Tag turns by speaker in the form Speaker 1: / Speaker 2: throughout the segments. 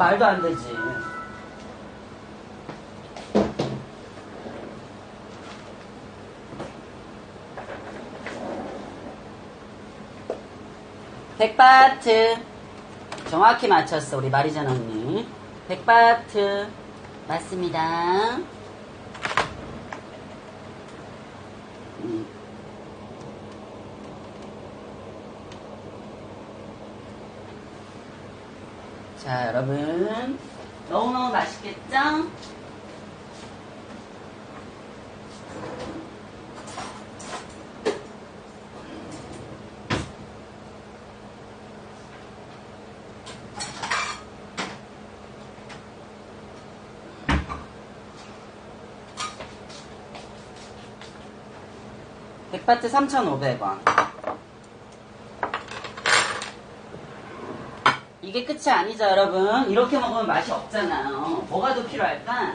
Speaker 1: 말도 안 되지. 백바트. 정확히 맞췄어 우리 마리전 언니. 백바트. 맞습니다 자 여러분 너무너무 맛있겠죠? 백바트 3,500원. 이게 끝이 아니죠, 여러분. 이렇게 먹으면 맛이 없잖아요. 뭐가 더 필요할까?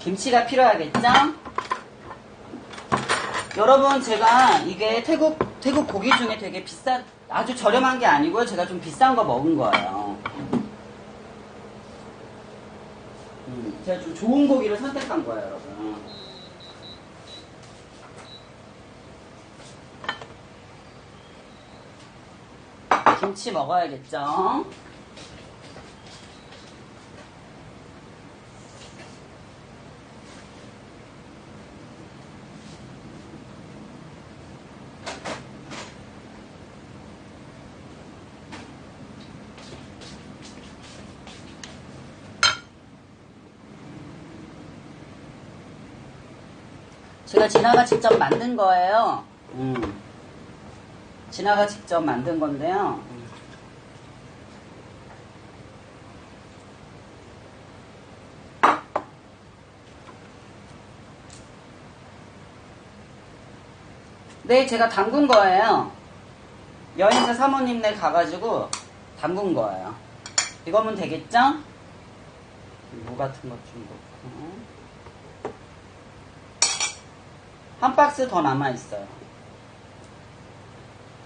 Speaker 1: 김치가 필요하겠죠? 여러분, 제가 이게 태국, 태국 고기 중에 되게 비싼, 아주 저렴한 게 아니고요. 제가 좀 비싼 거 먹은 거예요. 음, 제가 좀 좋은 고기를 선택한 거예요, 여러분. 김치 먹어야겠죠? 제가 진아가 직접 만든 거예요. 음. 진아가 직접 만든 건데요. 네, 제가 담근 거예요. 여행사 사모님네 가가지고 담근 거예요. 이거면 되겠죠? 무 같은 것 좀 넣고. 한 박스 더 남아있어요.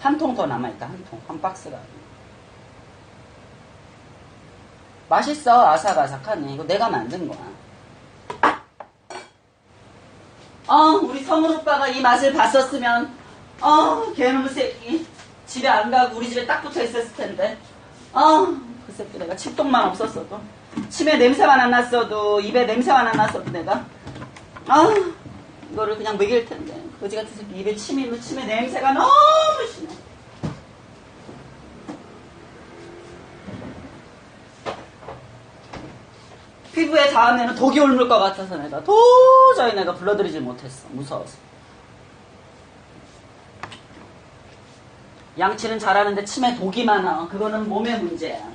Speaker 1: 한 통 더 남아있다, 한 통. 한 박스가. 맛있어, 아삭아삭하네. 이거 내가 만든 거야. 어, 우리 성훈 오빠가 이 맛을 봤었으면, 어, 개놈의 새끼. 집에 안 가고 우리 집에 딱 붙어 있었을 텐데. 어, 그 새끼 내가 칩동만 없었어도. 침에 냄새만 안 났어도, 입에 냄새만 안 났어도 내가. 아, 이거를 그냥 먹일 텐데. 거지 같은 새끼 입에 침이 있는 침에 냄새가 너무 심해. 피부에 닿으면 독이 옮을 것 같아서 내가 도저히 내가 불러들이지 못했어. 무서워서. 양치는 잘하는데 침에 독이 많아. 그거는 몸의 문제야.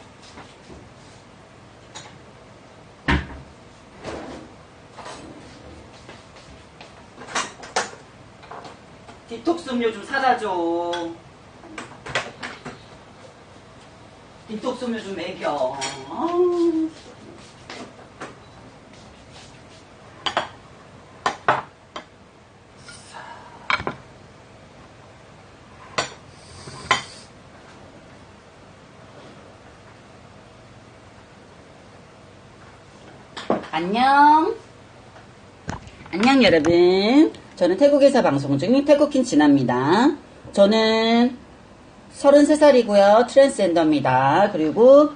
Speaker 1: 디톡스 음료 좀 사다 줘. 디톡스 음료 좀 먹여. 안녕. 안녕 여러분. 저는 태국에서 방송 중인 태국인 진아입니다. 저는 33살이고요. 트랜스젠더입니다. 그리고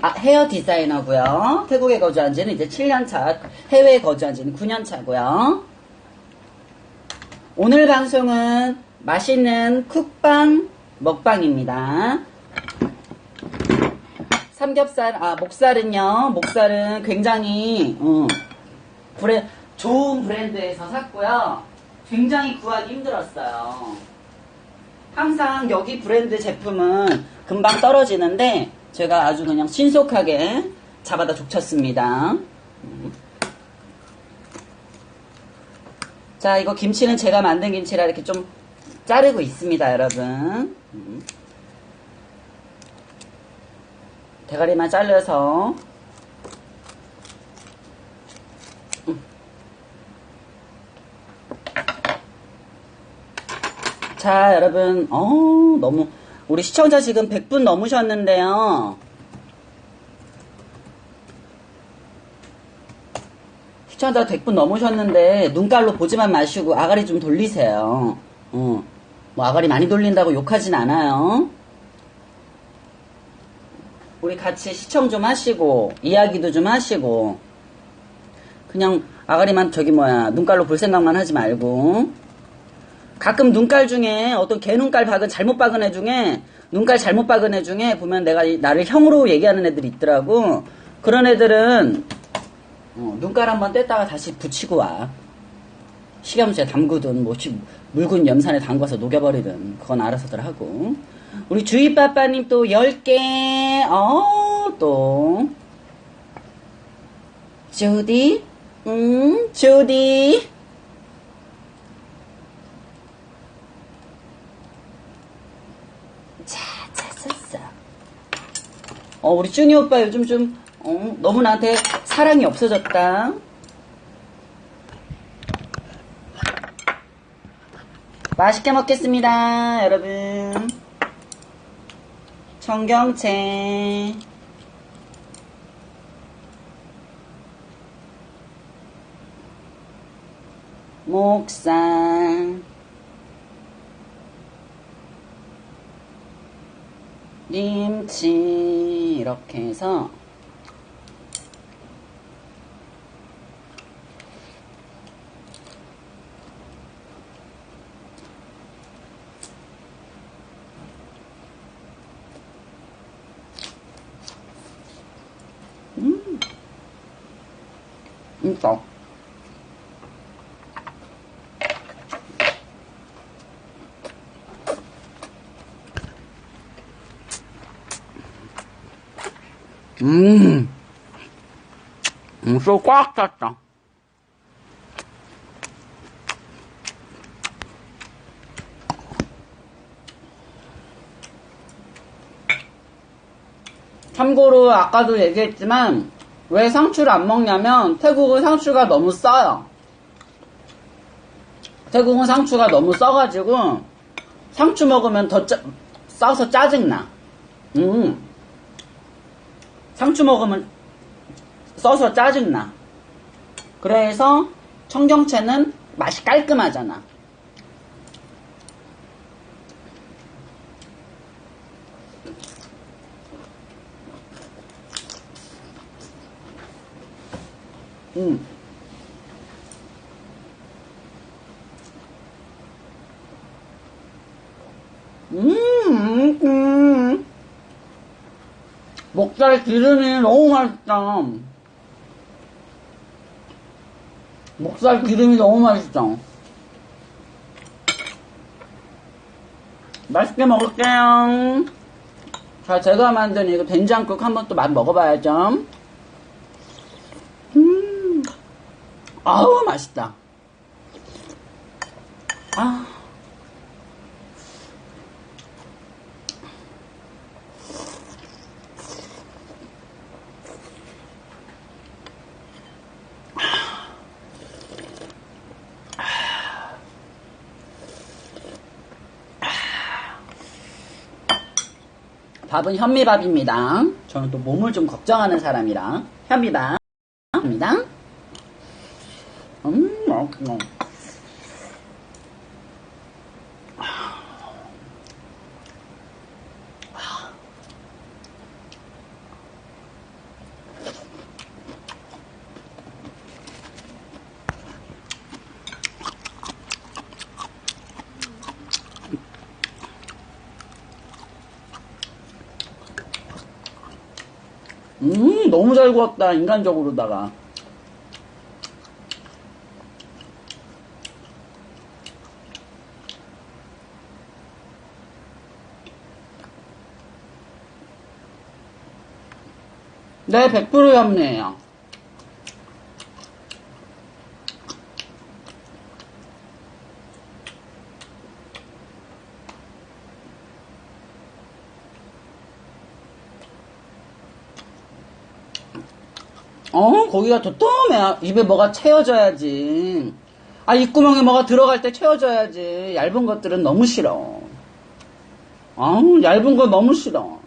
Speaker 1: 아, 헤어 디자이너고요. 태국에 거주한 지는 이제 7년 차, 해외에 거주한 지는 9년 차고요. 오늘 방송은 맛있는 쿡방 먹방입니다. 삼겹살, 아, 목살은요, 목살은 굉장히, 음, 브랜, 좋은 브랜드에서 샀고요. 굉장히 구하기 힘들었어요. 항상 여기 브랜드 제품은 금방 떨어지는데, 제가 아주 그냥 신속하게 잡아다 족쳤습니다. 음. 자, 이거 김치는 제가 만든 김치라 이렇게 좀 자르고 있습니다, 여러분. 음. 대가리만 잘라서 자, 여러분, 어, 너무, 우리 시청자 지금 100분 넘으셨는데요. 시청자 100분 넘으셨는데, 눈깔로 보지만 마시고, 아가리 좀 돌리세요. 어, 뭐, 아가리 많이 돌린다고 욕하진 않아요. 우리 같이 시청 좀 하시고, 이야기도 좀 하시고, 그냥 아가리만 저기 뭐야, 눈깔로 볼 생각만 하지 말고, 가끔 눈깔 중에 어떤 개 눈깔 박은 잘못 박은 애 중에 눈깔 잘못 박은 애 중에 보면 내가 이- 나를 형으로 얘기하는 애들이 있더라고. 그런 애들은 어, 눈깔 한번 뗐다가 다시 붙이고 와. 식염수에 담그든 뭐 시- 묽은 염산에 담가서 녹여버리든 그건 알아서들 하고. 우리 주희빠빠님 또 10개 어, 또 주디 음 주디 자, 잤었어. 어, 우리 쭈니 오빠 요즘 좀, 어, 너무 나한테 사랑이 없어졌다. 맛있게 먹겠습니다, 여러분. 청경채. 목살. 김치. 이렇게 해서 음, 이거 음, 음, 쏙꽉 찼다. 참고로 아까도 얘기했지만 왜 상추를 안 먹냐면 태국은 상추가 너무 써요. 태국은 상추가 너무 써가지고 상추 먹으면 더 짜, 싸서 짜증나. 음. 상추 먹으면 써서 짜증나. 그래서 청경채는 맛이 깔끔하잖아. 음. 음, 음. 목살 기름이 너무 맛있다. 목살 기름이 너무 맛있어. 맛있게 먹을게요. 자, 제가 만든 이거 된장국 한번 또 맛 먹어봐야죠. 음, 아우, 맛있다. 아. 밥은 현미밥입니다. 저는 또 몸을 좀 걱정하는 사람이라 현미밥입니다. 음, 맛있어. 음, 너무 잘 구웠다, 인간적으로다가. 네, 100% 현미예요. 어, 고기가 도톰해. 입에 뭐가 채워져야지. 아, 아, 입구멍에 뭐가 들어갈 때 채워줘야지. 얇은 것들은 너무 싫어. 아우, 얇은 거 너무 싫어.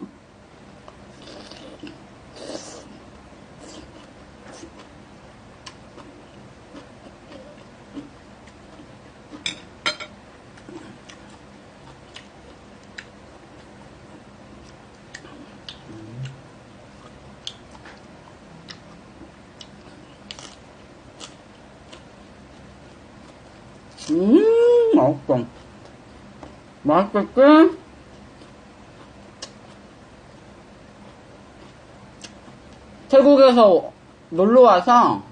Speaker 1: 음, 맛있어. 맛있겠지? 태국에서 놀러 와서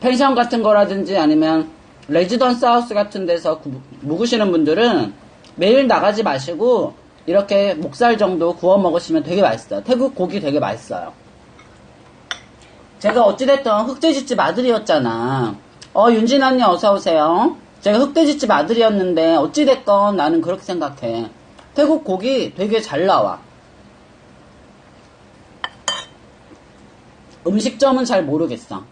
Speaker 1: 펜션 같은 거라든지 아니면 레지던스 하우스 같은 데서 구- 묵으시는 분들은 매일 나가지 마시고 이렇게 목살 정도 구워 먹으시면 되게 맛있어요. 태국 고기 되게 맛있어요. 제가 어찌됐든 흑돼지집 아들이었잖아. 어, 윤진 언니 어서오세요. 제가 흑돼지집 아들이었는데 어찌됐건 나는 그렇게 생각해. 태국 고기 되게 잘 나와. 음식점은 잘 모르겠어.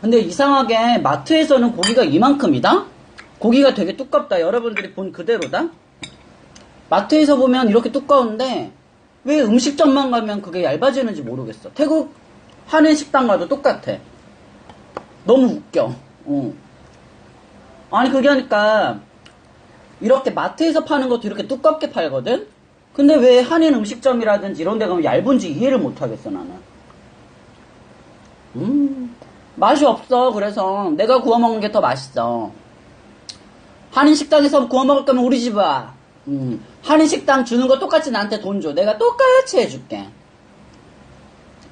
Speaker 1: 근데 이상하게 마트에서는 고기가 이만큼이다? 고기가 되게 두껍다. 여러분들이 본 그대로다? 마트에서 보면 이렇게 두꺼운데 왜 음식점만 가면 그게 얇아지는지 모르겠어. 태국 한인 식당 가도 똑같아. 너무 웃겨. 어. 아니 그게 하니까 이렇게 마트에서 파는 것도 이렇게 두껍게 팔거든? 근데 왜 한인 음식점이라든지 이런 데 가면 얇은지 이해를 못 하겠어 나는. 음 맛이 없어 그래서 내가 구워 먹는 게 더 맛있어. 한인 식당에서 구워 먹을 거면 우리 집 와. 음, 한인 식당 주는 거 똑같이 나한테 돈 줘. 내가 똑같이 해줄게.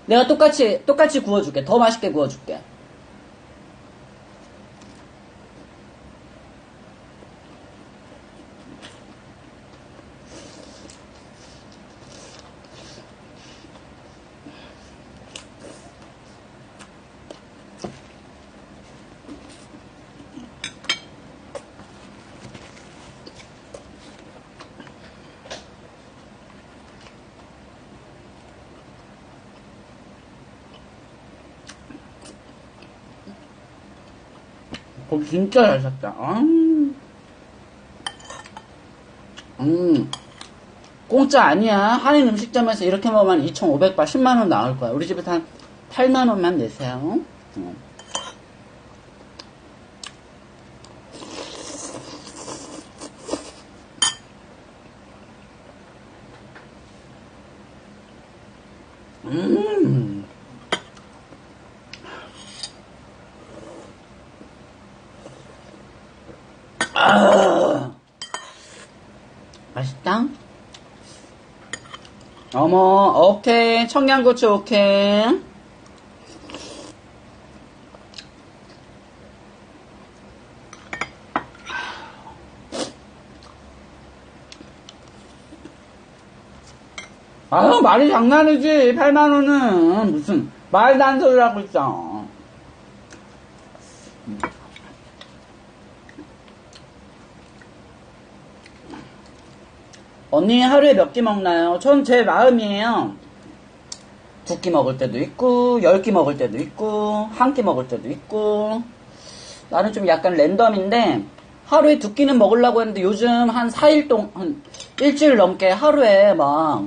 Speaker 1: 내가 똑같이 똑같이 구워줄게. 더 맛있게 구워줄게. 고기 진짜 잘 샀다. 음. 음. 공짜 아니야. 한인 음식점에서 이렇게 먹으면 2,500바 10만원 나올 거야. 우리 집에서 한 8만원만 내세요. 음. 음. 아. 맛있다. 어머, 오케이. 청양고추 오케이. 아유, 말이 장난이지. 8만원은. 무슨, 말도 안 소리를 하고 있어. 언니 하루에 몇 끼 먹나요? 전 제 마음이에요. 두 끼 먹을 때도 있고, 열 끼 먹을 때도 있고, 한 끼 먹을 때도 있고. 나는 좀 약간 랜덤인데, 하루에 두 끼는 먹으려고 했는데 요즘 한 4일 동, 한 일주일 넘게 하루에 막,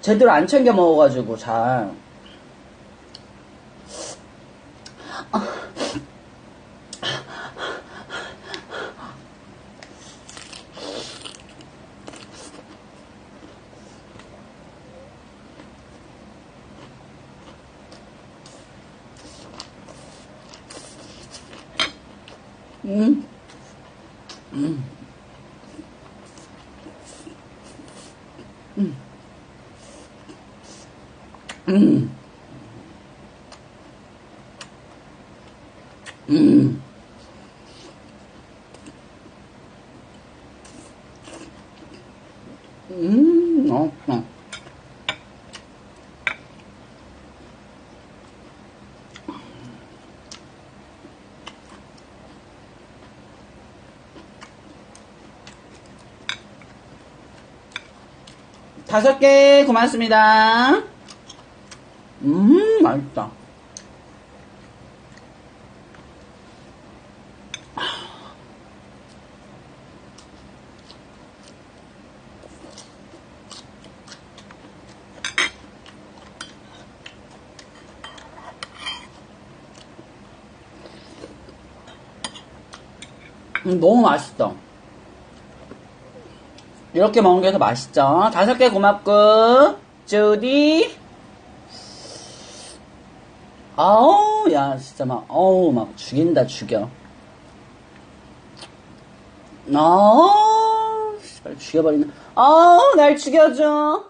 Speaker 1: 제대로 안 챙겨 먹어가지고 잘. 음. 음. 음. 음. 음. 음, 어, 어. 다섯 개 고맙습니다. 음, 맛있다. 음, 너무 맛있어. 이렇게 먹는 게 더 맛있죠? 다섯 개 고맙고, 주디. 아우, 야, 진짜 막, 어우, 막 죽인다, 죽여. 아, 씨발, 죽여버리네. 아우, 날 죽여줘.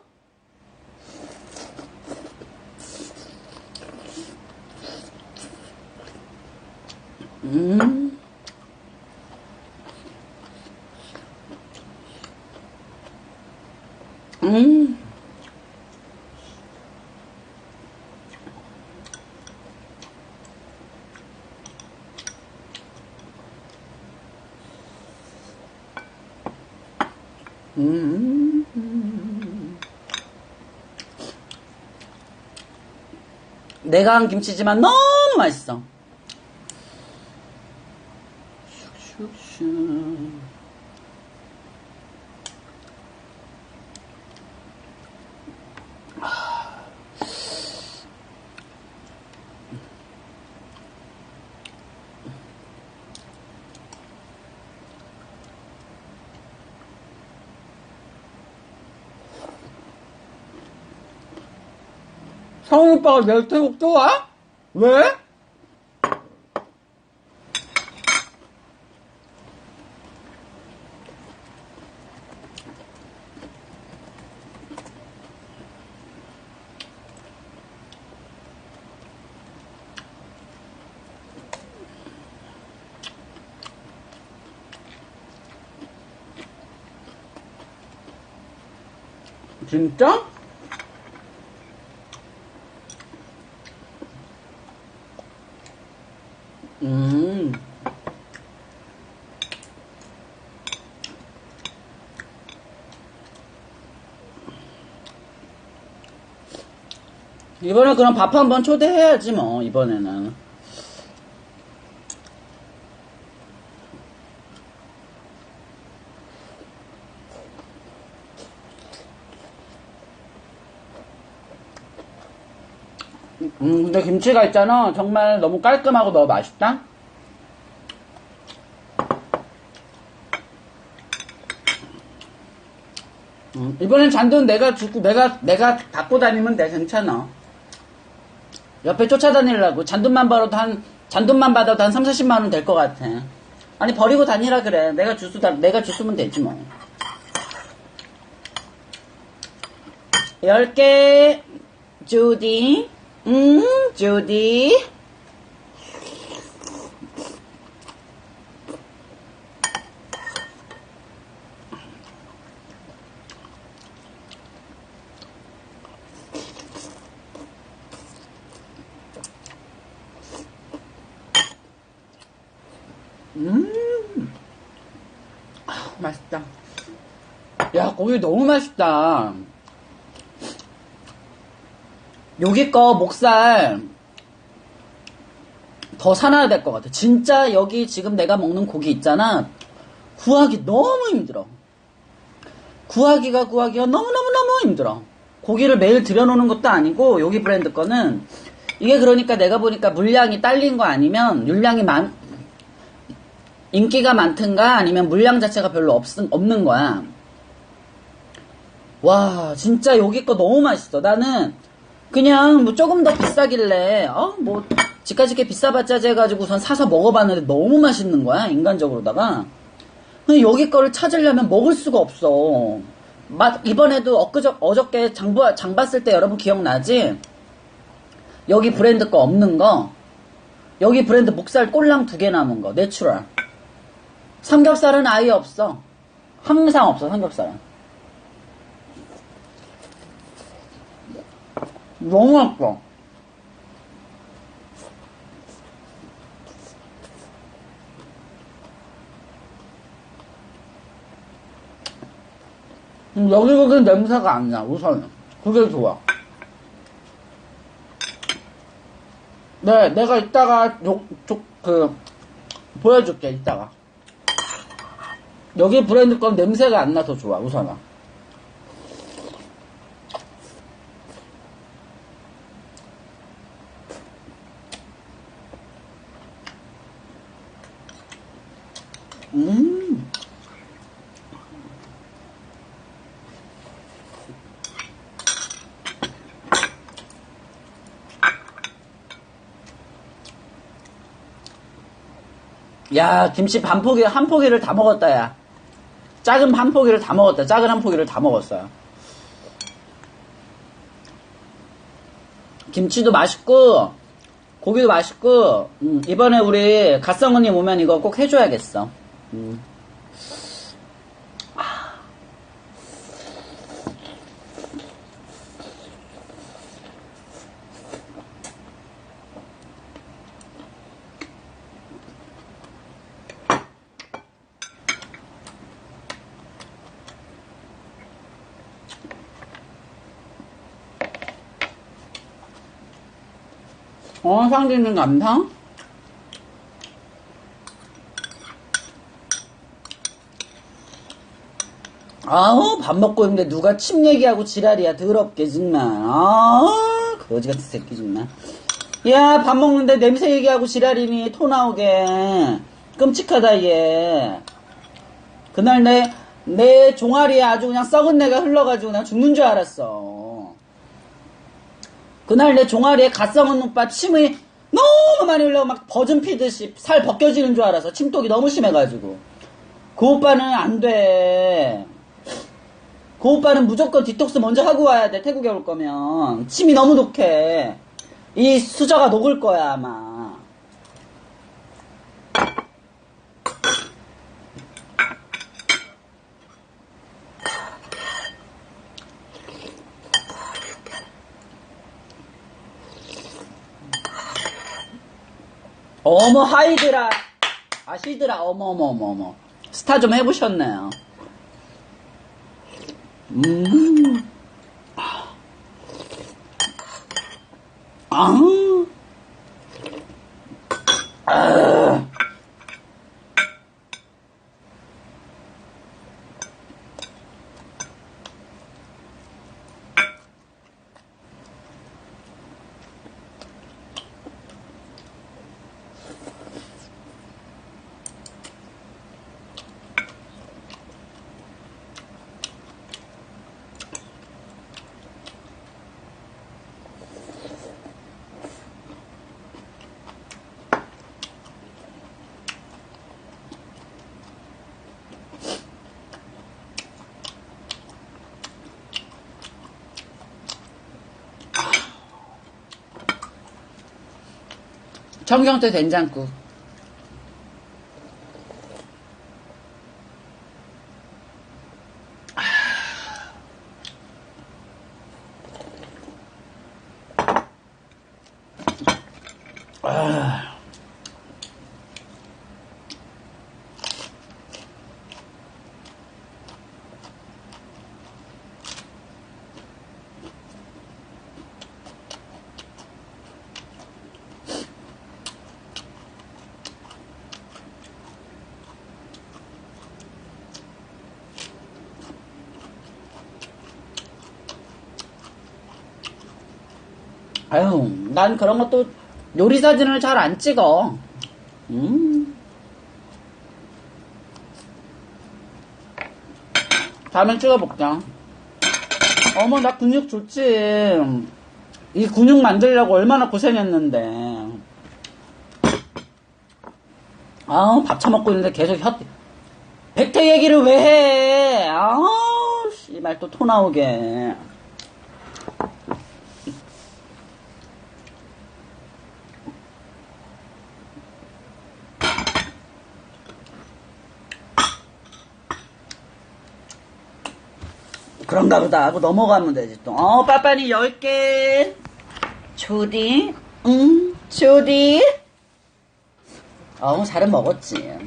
Speaker 1: 음. 음. 음. 내가 한 김치지만 너무 맛있어. 슉슉슉. 성우 오빠가 멸태국 좋아? 왜? 진짜? 음. 이번에 그럼 밥 한 번 초대해야지 뭐 이번에는. 음 근데 김치가 있잖아. 정말 너무 깔끔하고 너무 맛있다. 음, 이번엔 잔돈 내가 주고 내가 내가 갖고 다니면 돼 괜찮아. 옆에 쫓아다니려고 잔돈만 벌어도 한 잔돈만 받아도 한 3, 40만 원 될 것 같아. 아니 버리고 다니라 그래. 내가 주스 다 내가 주스면 되지 뭐. 10개 주디. 음, 주디. 음. 아, 맛있다. 야, 고기 너무 맛있다. 여기 거 목살 더 사놔야 될 것 같아. 진짜 여기 지금 내가 먹는 고기 있잖아. 구하기 너무 힘들어. 구하기가 구하기가 너무너무너무 힘들어. 고기를 매일 들여놓는 것도 아니고 여기 브랜드 거는 이게 그러니까 내가 보니까 물량이 딸린 거 아니면 물량이 많 인기가 많든가 아니면 물량 자체가 별로 없, 없는 거야. 와, 진짜 여기 거 너무 맛있어. 나는 그냥 뭐 조금 더 비싸길래, 어, 뭐, 집까지게 비싸봤자 해가지고선 사서 먹어봤는데 너무 맛있는 거야, 인간적으로다가. 근데 여기 거를 찾으려면 먹을 수가 없어. 맛, 이번에도 엊그저, 어저께 장, 보- 장 봤을 때 여러분 기억나지? 여기 브랜드 거 없는 거. 여기 브랜드 목살 꼴랑 두 개 남은 거, 내추럴. 삼겹살은 아예 없어. 항상 없어, 삼겹살은. 너무 맛있어. 음, 여기 거기는 냄새가 안 나, 우선은. 그게 좋아.
Speaker 2: 네, 내가 이따가 요, 조, 그, 보여줄게, 이따가. 여기 브랜드 건 냄새가 안 나서 좋아, 우선은. 음. 야, 김치 반 포기, 한 포기를 다 먹었다, 야. 작은 한 포기를 다 먹었다. 작은 한 포기를 다 먹었어요. 김치도 맛있고, 고기도 맛있고, 음, 이번에 우리 갓성우님 오면 이거 꼭 해줘야겠어. 음. 어, 상진님 감상? 아우, 밥 먹고 있는데 누가 침 얘기하고 지랄이야. 더럽게, 정말. 아, 거지 같은 새끼, 정말. 야, 밥 먹는데 냄새 얘기하고 지랄이니, 토 나오게. 끔찍하다, 얘. 그날 내, 내 종아리에 아주 그냥 썩은 내가 흘러가지고 나 죽는 줄 알았어. 그날 내 종아리에 갓성은 오빠 침이 너무 많이 흘러가 막 버전 피듯이 살 벗겨지는 줄 알아서 침독이 너무 심해가지고 그 오빠는 안 돼. 그 오빠는 무조건 디톡스 먼저 하고 와야 돼 태국에 올 거면 침이 너무 독해. 이 수저가 녹을 거야 아마. 어머 하이드라 아시드라 어머 어머 어머 어머 스타 좀 해보셨네요. 음. 아. 아. 청경채 된장국. 아. 아유, 난 그런 것도 요리 사진을 잘 안 찍어. 음. 다음엔 찍어볼까? 어머, 나 근육 좋지. 이 근육 만들려고 얼마나 고생했는데. 아우, 밥 처먹고 있는데 계속 혀, 백태 얘기를 왜 해? 아우, 씨발, 또 토 나오게. 그런가 보다 하고 넘어가면 되지 또. 어, 빠빠니 10개. 조디. 응, 조디. 어, 잘은 먹었지.